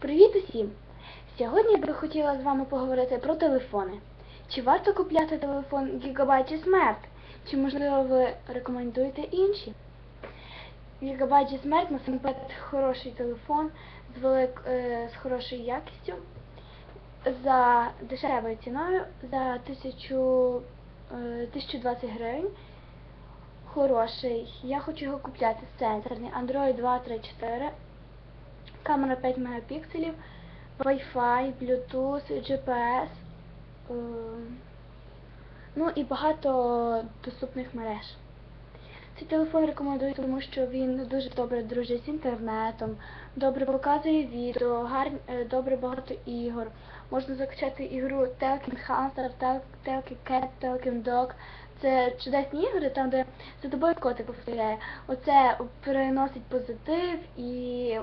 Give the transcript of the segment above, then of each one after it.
Привіт усім! Сьогодні я би хотіла з вами поговорити про телефони. Чи варто купляти телефон Gigabyte Smart? Чи можливо ви рекомендуєте інші? Gigabyte Smart насамперед хороший телефон з, велик, е, з хорошою якістю за дешевою ціною за 1000, е, 1020 гривень. Хороший. Я хочу його купляти сенсорний Android 2, 3, 4 камера 5 мегапікселів, Wi-Fi, Bluetooth, GPS, е, ну і багато доступних мереж. Цей телефон рекомендую, тому що він дуже добре дружить з інтернетом, добре показує відео, гарн, е, добре багато ігор. Можна закачати ігру Telkin Hunter, Tel- Telkin Cat, Telkin Dog. Це чудесні ігри, там, де за тобою котик повторяє. Оце переносить позитив і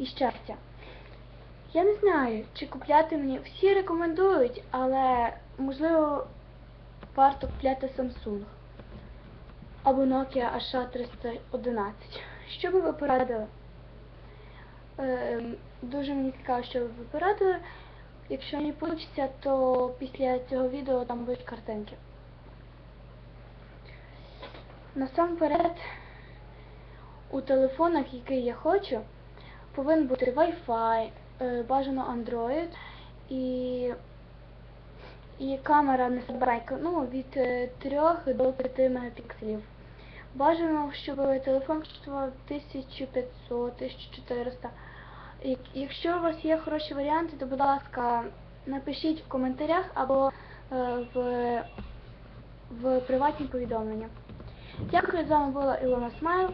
і щастя. Я не знаю, чи купляти мені. Всі рекомендують, але можливо варто купляти Samsung або Nokia HA311. Що би ви порадили? Ем, дуже мені цікаво, що ви порадили. Якщо не вийде, то після цього відео там будуть картинки. Насамперед, у телефонах, який я хочу, повинен бути Wi-Fi, е, бажано Android і, і камера не забирайка, ну, від е, 3 до 5 мегапікселів. Бажано, щоб телефон коштував 1500-1400. Якщо у вас є хороші варіанти, то, будь ласка, напишіть в коментарях або е, в, в приватні повідомлення. Дякую, з вами була Ілона Смайл.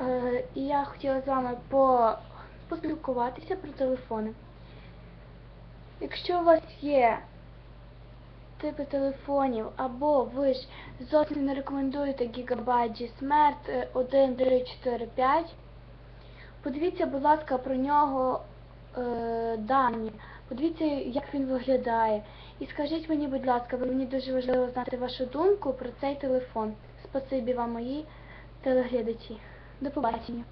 Е, і я хотіла з вами по, поспілкуватися про телефони. Якщо у вас є типи телефонів, або ви ж зовсім не рекомендуєте G-Smart е, 1, 3, 4, 5, подивіться, будь ласка, про нього е, дані. Подивіться, як він виглядає. І скажіть мені, будь ласка, бо мені дуже важливо знати вашу думку про цей телефон. Спасибі вам, мої телеглядачі. До побачення.